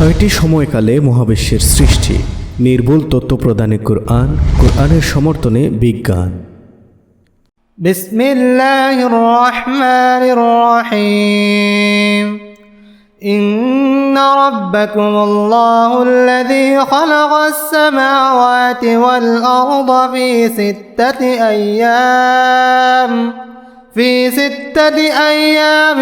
ছয়টি সময়কালে মহাবিশ্বের সৃষ্টি নির্ভুল তথ্য প্রদানে কোরআন কোরআনের সমর্থনে বিজ্ঞান بسم الله الرحمن الرحيم إن ربكم الله الذي خلق السماوات والأرض في ستة أيام في ستة أيام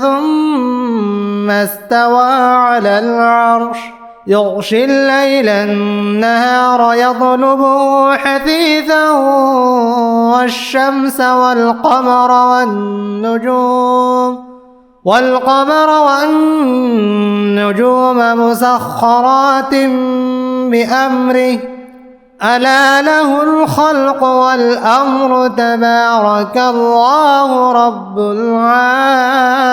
ثم استوى على العرش. يغشي الليل النهار يطلبه حثيثا والشمس والقمر والنجوم. والقمر والنجوم مسخرات بأمره. ألا له الخلق والأمر تبارك الله رب العالمين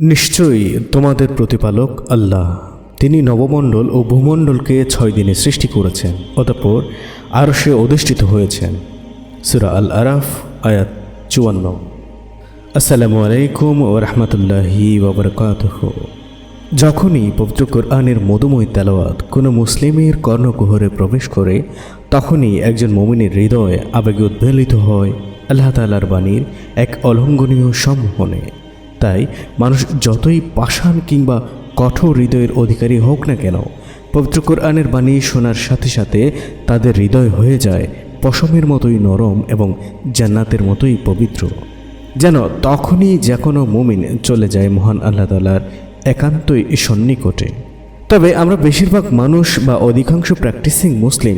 নিশ্চয়ই তোমাদের প্রতিপালক আল্লাহ তিনি নবমণ্ডল ও ভূমণ্ডলকে ছয় দিনে সৃষ্টি করেছেন অতঃপর আরও সে অধিষ্ঠিত হয়েছেন সুরা আল আরাফ আয়াত চুয়ান্ন আসসালামু আলাইকুম ও রহমতুল্লাহি ওবরকাতহ যখনই পবিত্র কোরআনের মধুময় তেলাওয়াত কোনো মুসলিমের কর্ণকুহরে প্রবেশ করে, তখনই একজন মমিনের হৃদয় আবেগে উদ্বেলিত হয়। আল্লাহ তালার বাণীর এক অলঙ্ঘনীয় সম্মোহনে তাই মানুষ যতই পাষাণ কিংবা কঠোর হৃদয়ের অধিকারী হোক না কেন, পবিত্র কোরআনের বাণী শোনার সাথে সাথে তাদের হৃদয় হয়ে যায় পশমের মতোই নরম এবং জান্নাতের মতোই পবিত্র। যেন তখনই যে কোনো মুমিন চলে যায় মহান আল্লাহ তালার একান্তই সন্নিকটে। তবে আমরা বেশিরভাগ মানুষ বা অধিকাংশ প্র্যাকটিসিং মুসলিম।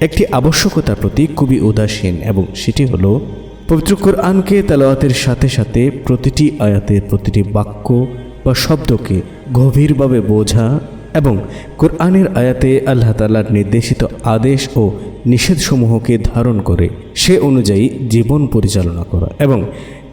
একটি আবশ্যকতার প্রতি খুবই উদাসীন এবং সেটি হলো, পবিত্র কোরআনকে তেলাওয়াতের সাথে সাথে প্রতিটি আয়াতের প্রতিটি বাক্য বা শব্দকে গভীরভাবে বোঝা এবং কোরআনের আয়াতে আল্লাহ তালার নির্দেশিত আদেশ ও নিষেধসমূহকে ধারণ করে, সে অনুযায়ী জীবন পরিচালনা করা এবং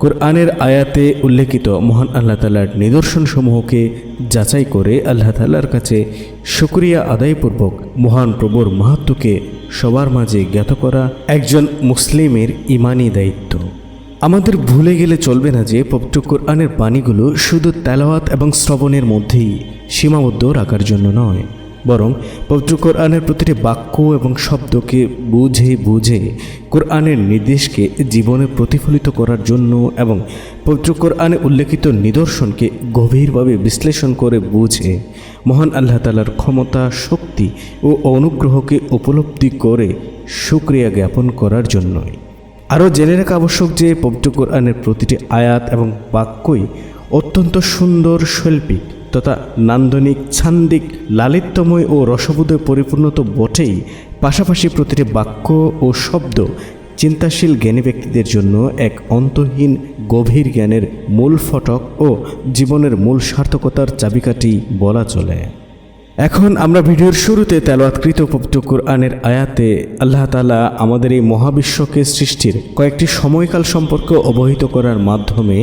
কোরআনের আয়াতে উল্লেখিত মহান আল্লাহ তালার নিদর্শনসমূহকে যাচাই করে আল্লাহ তাল্লার কাছে শুক্রিয়া আদায়পূর্বক মহান প্রবর মাহাত্মকে সবার মাঝে জ্ঞাত করা একজন মুসলিমের ইমানি দায়িত্ব। আমাদের ভুলে গেলে চলবে না যে পবিত্র কোরআনের বাণীগুলো শুধু তেলাওয়াত এবং শ্রবণের মধ্যেই সীমাবদ্ধ রাখার জন্য নয়। বরং পবিত্র কোরআনের প্রতিটি বাক্য এবং শব্দকে বুঝে বুঝে কোরআনের নির্দেশকে জীবনে প্রতিফলিত করার জন্য এবং পবিত্র কোরআনে উল্লেখিত নিদর্শনকে গভীরভাবে বিশ্লেষণ করে বুঝে মহান আল্লাহ তালার ক্ষমতা, শক্তি ও অনুগ্রহকে উপলব্ধি করে সুক্রিয়া জ্ঞাপন করার জন্যই। আরও জেনে রাখা আবশ্যক যে পবিত্র কোরআনের প্রতিটি আয়াত এবং বাক্যই অত্যন্ত সুন্দর, শৈল্পিক তথা নান্দনিক, ছান্দিক, লালিত্যময় ও রসবোধে পরিপূর্ণ তো বটেই। পাশাপাশি প্রতিটি বাক্য ও শব্দ চিন্তাশীল জ্ঞানী ব্যক্তিদের জন্য এক অন্তহীন গভীর জ্ঞানের মূল ফটক ও জীবনের মূল সার্থকতার চাবিকাঠি বলা চলে। এখন আমরা ভিডিওর শুরুতে তেলাওয়াতকৃত পবিত্র কোরআনের আয়াতে আল্লাহ তালা আমাদের এই মহাবিশ্বকে সৃষ্টির কয়েকটি সময়কাল সম্পর্কে অবহিত করার মাধ্যমে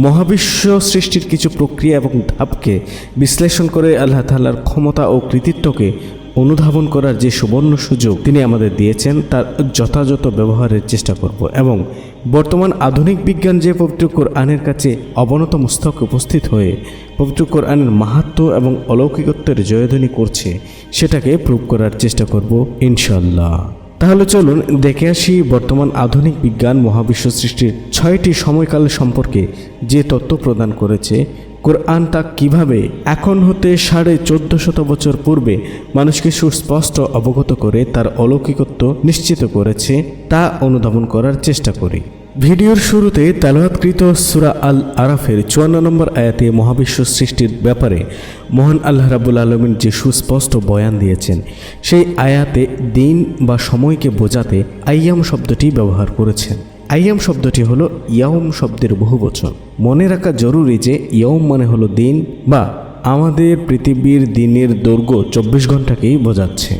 মহাবিশ্ব সৃষ্টির কিছু প্রক্রিয়া এবং ধাপকে বিশ্লেষণ করে আল্লাহ তাল্লার ক্ষমতা ও কৃতিত্বকে অনুধাবন করার যে সুবর্ণ সুযোগ তিনি আমাদের দিয়েছেন, তার যথাযথ ব্যবহারের চেষ্টা করব এবং বর্তমান আধুনিক বিজ্ঞান যে পবিত্র কোরআনের কাছে অবনত মস্তক উপস্থিত হয়ে পবিত্র কোরআনের মাহাত্ম এবং অলৌকিকত্বের জয়ধ্বনি করছে, সেটাকে প্রুভ করার চেষ্টা করব ইনশাল্লাহ তাহলে চলুন দেখে আসি বর্তমান আধুনিক বিজ্ঞান মহাবিশ্ব সৃষ্টির ছয়টি সময়কাল সম্পর্কে যে তত্ত্ব প্রদান করেছে। কোরআন তা কীভাবে এখন হতে সাড়ে চোদ্দ শত বছর পূর্বে মানুষকে সুস্পষ্ট অবগত করে তার অলৌকিকত্ব নিশ্চিত করেছে, তা অনুধাবন করার চেষ্টা করি। ভিডিওর শুরুতে তালাহাতকৃত সুরা আল আরাফের চুয়ান্ন নম্বর আয়াতে মহাবিশ্ব সৃষ্টির ব্যাপারে মহান আল্লাহ রাবুল আলমিন যে সুস্পষ্ট বয়ান দিয়েছেন, সেই আয়াতে দিন বা সময়কে বোঝাতে আইয়াম শব্দটি ব্যবহার করেছেন। আইয়াম শব্দটি হলো ইয়াউম শব্দের বহু বহুবচন মনে রাখা জরুরি যে ইয়ম মানে হলো দিন বা আমাদের পৃথিবীর দিনের দৈর্ঘ্য চব্বিশ ঘন্টাকেই বোঝাচ্ছে।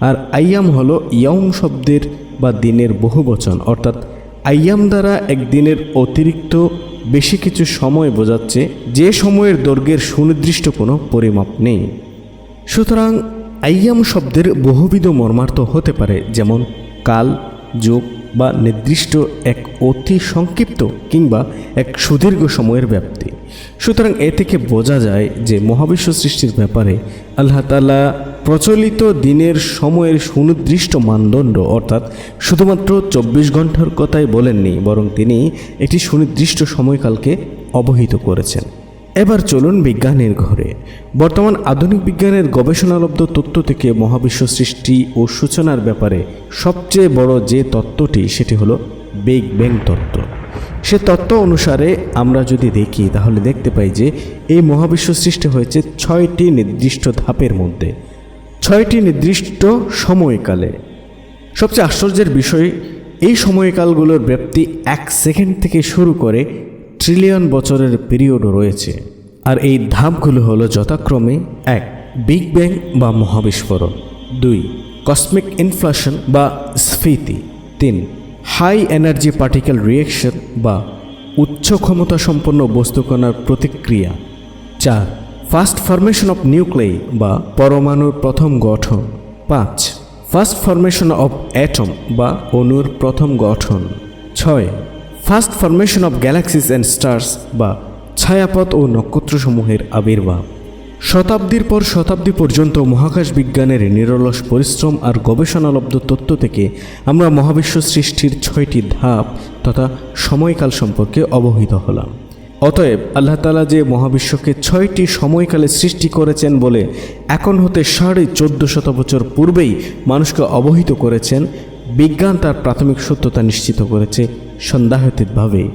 আর আইয়াম হলো ইয়ম শব্দের বা দিনের বহুবচন অর্থাৎ আইয়াম দ্বারা একদিনের অতিরিক্ত বেশি কিছু সময় বোঝাচ্ছে যে সময়ের দৈর্ঘ্যের সুনির্দিষ্ট কোনো পরিমাপ নেই। সুতরাং আইয়াম শব্দের বহুবিধ মর্মার্থ হতে পারে, যেমন কাল, যোগ বা নির্দিষ্ট এক অতি সংক্ষিপ্ত কিংবা এক সুদীর্ঘ সময়ের ব্যাপ্তি। সুতরাং এ থেকে বোঝা যায় যে মহাবিশ্ব সৃষ্টির ব্যাপারে আল্লাহ তালা প্রচলিত দিনের সময়ের সুনির্দিষ্ট মানদণ্ড, অর্থাৎ শুধুমাত্র চব্বিশ ঘণ্টার কথাই বলেননি, বরং তিনি একটি সুনির্দিষ্ট সময়কালকে অবহিত করেছেন। এবার চলুন বিজ্ঞানের ঘরে। বর্তমান আধুনিক বিজ্ঞানের গবেষণালব্ধ তত্ত্ব থেকে মহাবিশ্ব সৃষ্টি ও সূচনার ব্যাপারে সবচেয়ে বড় যে তত্ত্বটি, সেটি হলো বিগ ব্যাং তত্ত্ব। সে তত্ত্ব অনুসারে আমরা যদি দেখি, তাহলে দেখতে পাই যে এই মহাবিশ্ব সৃষ্টি হয়েছে ছয়টি নির্দিষ্ট ধাপের মধ্যে। ছয়টি নির্দিষ্ট সময়কালে। সবচেয়ে আশ্চর্যের বিষয়, এই সময়কালগুলোর ব্যাপ্তি এক সেকেন্ড থেকে শুরু করে ট্রিলিয়ন বছরের পিরিয়ডও রয়েছে। আর এই ধাপগুলো হলো যথাক্রমে এক, বিগ ব্যাং বা মহাবিস্ফোরণ। দুই, কসমিক ইনফ্লেশন বা স্ফীতি। তিন হাই এনার্জি পার্টিকেল রিয়েকশন বা উচ্চ ক্ষমতা সম্পন্ন বস্তুকণার প্রতিক্রিয়া চার ফার্স্ট ফরমেশন অফ নিউক্লেই বা পরমাণুর প্রথম গঠন। পাঁচ, ফার্স্ট ফরমেশন অফ অ্যাটম বা অণুর প্রথম গঠন। ছয়, first formation of galaxies and stars বা ছায়াপথ ও নক্ষত্রসমূহের আবির্ভাব। শতাব্দীর পর শতাব্দী পর্যন্ত মহাকাশ বিজ্ঞানের নিরলস পরিশ্রম আর গবেষণালব্ধ তত্ত্ব থেকে আমরা মহাবিশ্ব সৃষ্টির ছয়টি ধাপ তথা সময়কাল সম্পর্কে অবহিত হলাম। অতএব আল্লাহ তালা যে মহাবিশ্বকে ছয়টি সময়কালে সৃষ্টি করেছেন বলে এখন হতে সাড়ে চোদ্দ শত বছর পূর্বেই মানুষকে অবহিত করেছেন, বিজ্ঞান তার প্রাথমিক সত্যতা নিশ্চিত করেছে সন্দেহাতীতভাবেই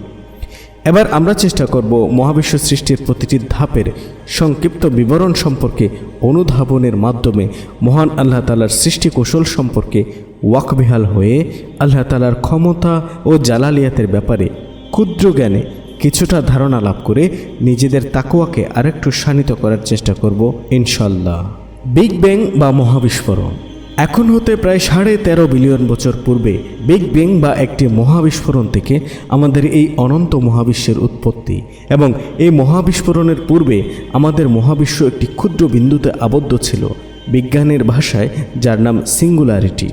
এবার আমরা চেষ্টা করব মহাবিশ্ব সৃষ্টির প্রতিটি ধাপের সংক্ষিপ্ত বিবরণ সম্পর্কে, অনুধাবনের মাধ্যমে মহান আল্লাহ তালার সৃষ্টি কৌশল সম্পর্কে ওয়াকবিহাল হয়ে আল্লাহ তালার ক্ষমতা ও জালালিয়াতের ব্যাপারে ক্ষুদ্র জ্ঞানে কিছুটা ধারণা লাভ করে নিজেদের তাকুয়াকে আরেকটু শানিত করার চেষ্টা করব ইনশাল্লাহ বিগ ব্যাং বা মহাবিস্ফোরণ। এখন হতে প্রায় সাড়ে তেরো বিলিয়ন বছর পূর্বে বিগ ব্যাং বা একটি মহাবিস্ফোরণ থেকে আমাদের এই অনন্ত মহাবিশ্বের উৎপত্তি এবং এই মহাবিস্ফোরণের পূর্বে আমাদের মহাবিশ্ব একটি ক্ষুদ্র বিন্দুতে আবদ্ধ ছিল বিজ্ঞানের ভাষায়, যার নাম সিঙ্গুলারিটি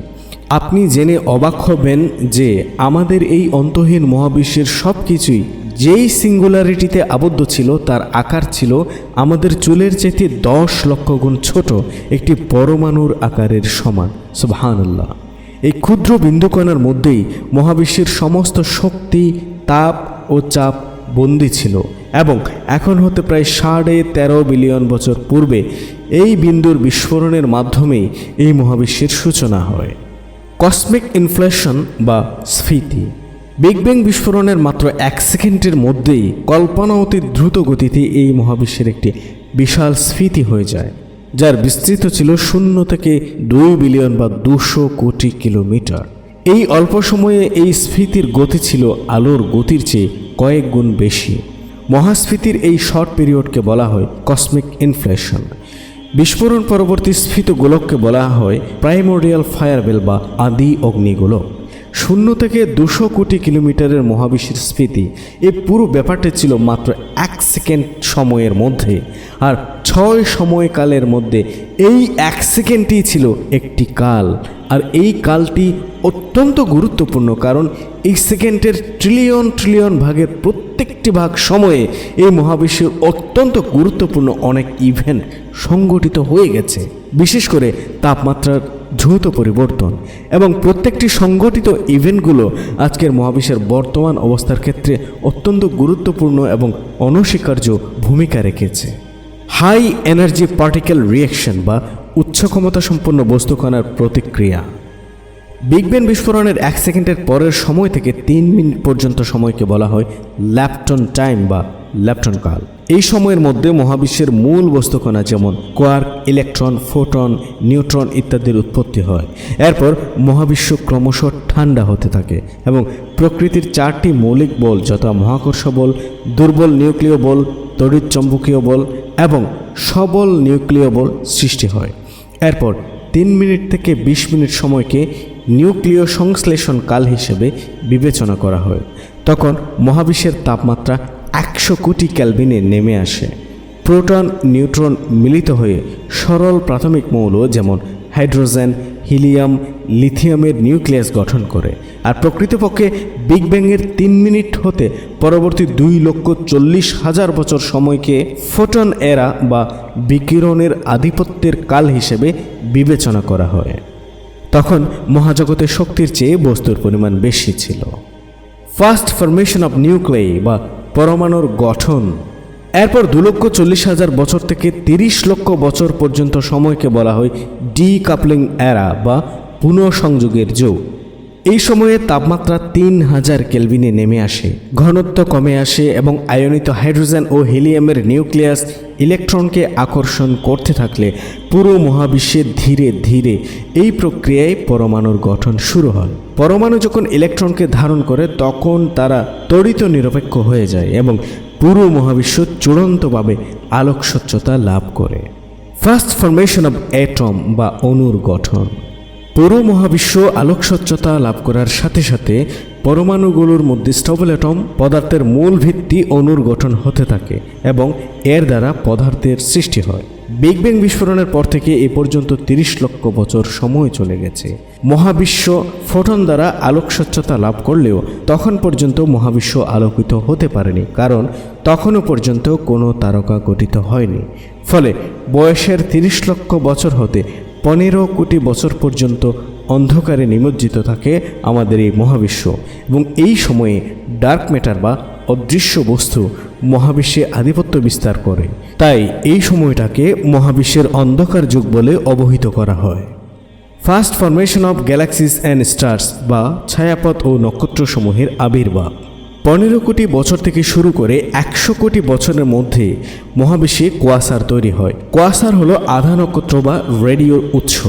আপনি জেনে অবাক হবেন যে আমাদের এই অন্তহীন মহাবিশ্বের সব কিছুই যেই সিঙ্গুলারিটিতে আবদ্ধ ছিল, তার আকার ছিল আমাদের চুলের চেয়ে দশ লক্ষ গুণ ছোট, একটি পরমাণুর আকারের সমান। সুবহানাল্লাহ। এই ক্ষুদ্র বিন্দুকণার মধ্যেই মহাবিশ্বের সমস্ত শক্তি, তাপ ও চাপ বন্দী ছিল এবং এখন হতে প্রায় সাড়ে তেরো বিলিয়ন বছর পূর্বে এই বিন্দুর বিস্ফোরণের মাধ্যমেই এই মহাবিশ্বের সূচনা হয়। কসমিক ইনফ্লেশন বা স্ফীতি। বিগ ব্যাং বিস্ফোরণের মাত্র এক সেকেন্ডের মধ্যেই কল্পনা অতি দ্রুত গতিতে এই মহাবিশ্বের একটি বিশাল স্ফীতি হয়ে যায়, যার বিস্তৃত ছিল শূন্য থেকে দুই বিলিয়ন বা দুশো কোটি কিলোমিটার। এই অল্প সময়ে এই স্ফীতির গতি ছিল আলোর গতির চেয়ে কয়েক গুণ বেশি। মহাস্ফীতির এই শর্ট পিরিয়ডকে বলা হয় কসমিক ইনফ্লেশন বিস্ফোরণ পরবর্তী স্ফীত গোলককে বলা হয় প্রাইমোরিয়াল ফায়ারবেল বা আদি অগ্নিগোলক। শূন্য থেকে দুশো কোটি কিলোমিটারের মহাবিশ্বের স্ফীতি। এই পুরো ব্যাপারটা ছিল মাত্র এক সেকেন্ড সময়ের মধ্যে। আর ছয় সময়কালের মধ্যে এই এক সেকেন্ডই ছিল একটি কাল। আর এই কালটি অত্যন্ত গুরুত্বপূর্ণ কারণ এই সেকেন্ডের ট্রিলিয়ন ট্রিলিয়ন ভাগের প্রত্যেকটি ভাগ সময়ে এই মহাবিশ্বের অত্যন্ত গুরুত্বপূর্ণ অনেক ইভেন্ট সংগঠিত হয়ে গেছে। বিশেষ করে তাপমাত্রার দ্রুত পরিবর্তন এবং প্রত্যেকটি সংগঠিত ইভেন্টগুলো আজকের মহাবিশ্বের বর্তমান অবস্থার ক্ষেত্রে অত্যন্ত গুরুত্বপূর্ণ এবং অনস্বীকার্য ভূমিকা রেখেছে। হাই এনার্জি পার্টিকেল রিয়েকশন বা উচ্চ ক্ষমতা সম্পন্ন বস্তুকণার প্রতিক্রিয়া। বিগ ব্যাং বিস্ফোরণের এক সেকেন্ডের পরের সময় থেকে তিন মিনিট পর্যন্ত সময়কে বলা হয় ল্যাপটন টাইম বা ল্যাপটন কাল। এই সময়ের মধ্যে মহাবিশ্বের মূল বস্তুকণা যেমন কোয়ার্ক, ইলেকট্রন, ফোটন, নিউট্রন ইত্যাদির উৎপত্তি হয়। এরপর মহাবিশ্ব ক্রমশ ঠান্ডা হতে থাকে এবং প্রকৃতির চারটি মৌলিক বল যথা মহাকর্ষ বল, দুর্বল নিউক্লিয় বল, তড়িৎ চম্বকীয় বল এবং সবল নিউক্লিয় বল সৃষ্টি হয়। এরপর তিন মিনিট থেকে ২০ মিনিট সময়কে নিউক্লিয় সংশ্লেষণ কাল হিসেবে বিবেচনা করা হয়। তখন মহাবিশ্বের তাপমাত্রা একশো কোটি ক্যালভিনে নেমে আসে। প্রোটন, নিউট্রন মিলিত হয়ে সরল প্রাথমিক মৌল যেমন হাইড্রোজেন, হিলিয়াম, লিথিয়ামের নিউক্লিয়াস গঠন করে। আর প্রকৃতপক্ষে বিগ ব্যাংয়ের তিন মিনিট হতে পরবর্তী দুই লক্ষ চল্লিশ হাজার বছর সময়কে ফোটন এরা বা বিকিরণের আধিপত্যের কাল হিসেবে বিবেচনা করা হয়। তখন মহাজগতের শক্তির চেয়ে বস্তুর পরিমাণ বেশি ছিল। ফার্স্ট ফরমেশন অফ নিউক্লেই বা পরমাণুর গঠন। এরপর দু লক্ষ চল্লিশ হাজার বছর থেকে তিরিশ লক্ষ বছর পর্যন্ত সময়কে বলা হয় ডি কাপলিং এরা বা পুনঃসংযোগের যুগ। এই সময়ে তাপমাত্রা তিন হাজার কেলভিনে নেমে আসে। ঘনত্ব কমে আসে এবং আয়নিত হাইড্রোজেন ও হিলিয়ামের নিউক্লিয়াস ইলেকট্রনকে আকর্ষণ করতে থাকলে পুরো মহাবিশ্বে ধীরে ধীরে এই প্রক্রিয়ায় পরমাণুর গঠন শুরু হয়। পরমাণু যখন ইলেকট্রনকে ধারণ করে, তখন তারা তড়িত নিরপেক্ষ হয়ে যায় এবং পুরো মহাবিশ্ব চূড়ান্তভাবে আলোক স্বচ্ছতা লাভ করে। ফার্স্ট ফরমেশন অব অ্যাটম বা অণুর গঠন। পুরো মহাবিশ্ব আলোক স্বচ্ছতা লাভ করার সাথে সাথে পরমাণুগুলোর মধ্যে স্টবল অ্যাটম পদার্থের মূল ভিত্তি অণুর গঠন হতে থাকে এবং এর দ্বারা পদার্থের সৃষ্টি হয়। বিগ ব্যাং বিস্ফোরণের পর থেকে এ পর্যন্ত তিরিশ লক্ষ বছর সময় চলে গেছে। মহাবিশ্ব ফোটন দ্বারা আলোক স্বচ্ছতা লাভ করলেও তখন পর্যন্ত মহাবিশ্ব আলোকিত হতে পারেনি, কারণ তখনও পর্যন্ত কোনো তারকা গঠিত হয়নি। ফলে বয়সের তিরিশ লক্ষ বছর হতে পনেরো কোটি বছর পর্যন্ত অন্ধকারে নিমজ্জিত থাকে আমাদের এই মহাবিশ্ব এবং এই সময়ে ডার্ক ম্যাটার বা অদৃশ্য বস্তু মহাবিশ্বে আধিপত্য বিস্তার করে। তাই এই সময়টাকে মহাবিশ্বের অন্ধকার যুগ বলে অবহিত করা হয়। First formation of galaxies and stars বা ছায়াপথ ও নক্ষত্রসমূহের আবির্ভাব। পনেরো কোটি বছর থেকে শুরু করে একশো কোটি বছরের মধ্যে মহাবিশ্বে কোয়াসার তৈরি হয়। কোয়াসার হলো আধা নক্ষত্র বা রেডিওর উৎস।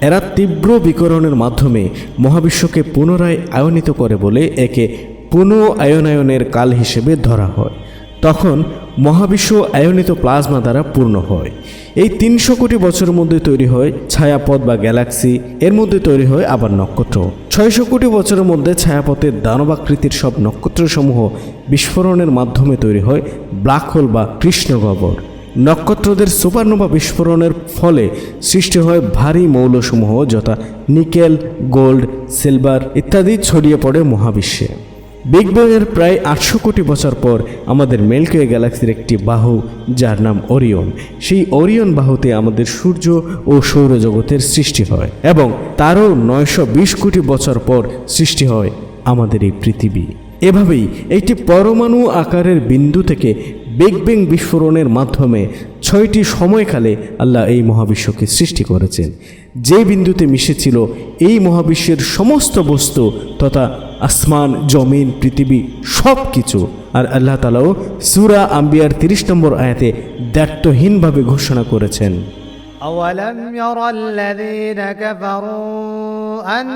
এরা তীব্র বিকরণের মাধ্যমে মহাবিশ্বকে পুনরায় আয়নিত করে বলে একে পুনঃ আয়নায়নের কাল হিসেবে ধরা হয়। তখন মহাবিশ্ব আয়নিত প্লাজমা দ্বারা পূর্ণ হয়। এই তিনশো কোটি বছরের মধ্যে তৈরি হয় ছায়াপথ বা গ্যালাক্সি। এর মধ্যে তৈরি হয় আবার নক্ষত্র। ছয়শো কোটি বছরের মধ্যে ছায়াপথের দানবাকৃতির সব নক্ষত্রসমূহ বিস্ফোরণের মাধ্যমে তৈরি হয় ব্ল্যাক হোল বা কৃষ্ণগহ্বর। নক্ষত্রদের সুপারনোভা বিস্ফোরণের ফলে সৃষ্টি হয় ভারী মৌলসমূহ, যথা নিকেল, গোল্ড, সিলভার ইত্যাদি ছড়িয়ে পড়ে মহাবিশ্বে। বিগ ব্যাংয়ের প্রায় আটশো কোটি বছর পর আমাদের মেলকোয়ে গ্যালাক্সির একটি বাহু, যার নাম ওরিয়ন সেই ওরিয়ন বাহুতে আমাদের সূর্য ও সৌরজগতের সৃষ্টি হয় এবং তারও নয়শো বিশ কোটি বছর পর সৃষ্টি হয় আমাদের এই পৃথিবী। এভাবেই একটি পরমাণু আকারের বিন্দু থেকে বিগ ব্যাং বিস্ফোরণের মাধ্যমে ছয়টি সময়কালে আল্লাহ এই মহাবিশ্বকে সৃষ্টি করেছেন যে বিন্দুতে মিশেছিল এই মহাবিশ্বের সমস্ত বস্তু তথা আসমান জমিন পৃথিবী সব কিছু আর আল্লাহ তালাও সুরা আম্বিয়ার তিরিশ নম্বর আয়াতে দ্ব্যর্থহীনভাবে ঘোষণা করেছেন أولم ير الذين كفروا أن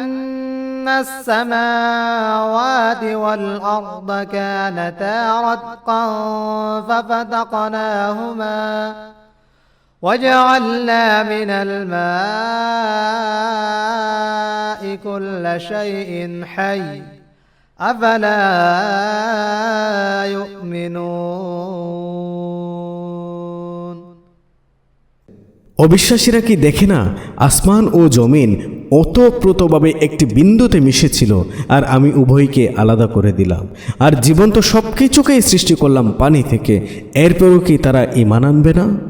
السماوات والأرض كانتا رتقا ففتقناهما وجعلنا من الماء كل شيء حي أفلا يؤمنون অবিশ্বাসীরা কি দেখে না আসমান ও জমিন ওতপ্রোতভাবে একটি বিন্দুতে মিশেছিল আর আমি উভয়কে আলাদা করে দিলাম। আর জীবন্ত সব কিছুকেই সৃষ্টি করলাম পানি থেকে। এরপরও কি তারা ইমান আনবে না?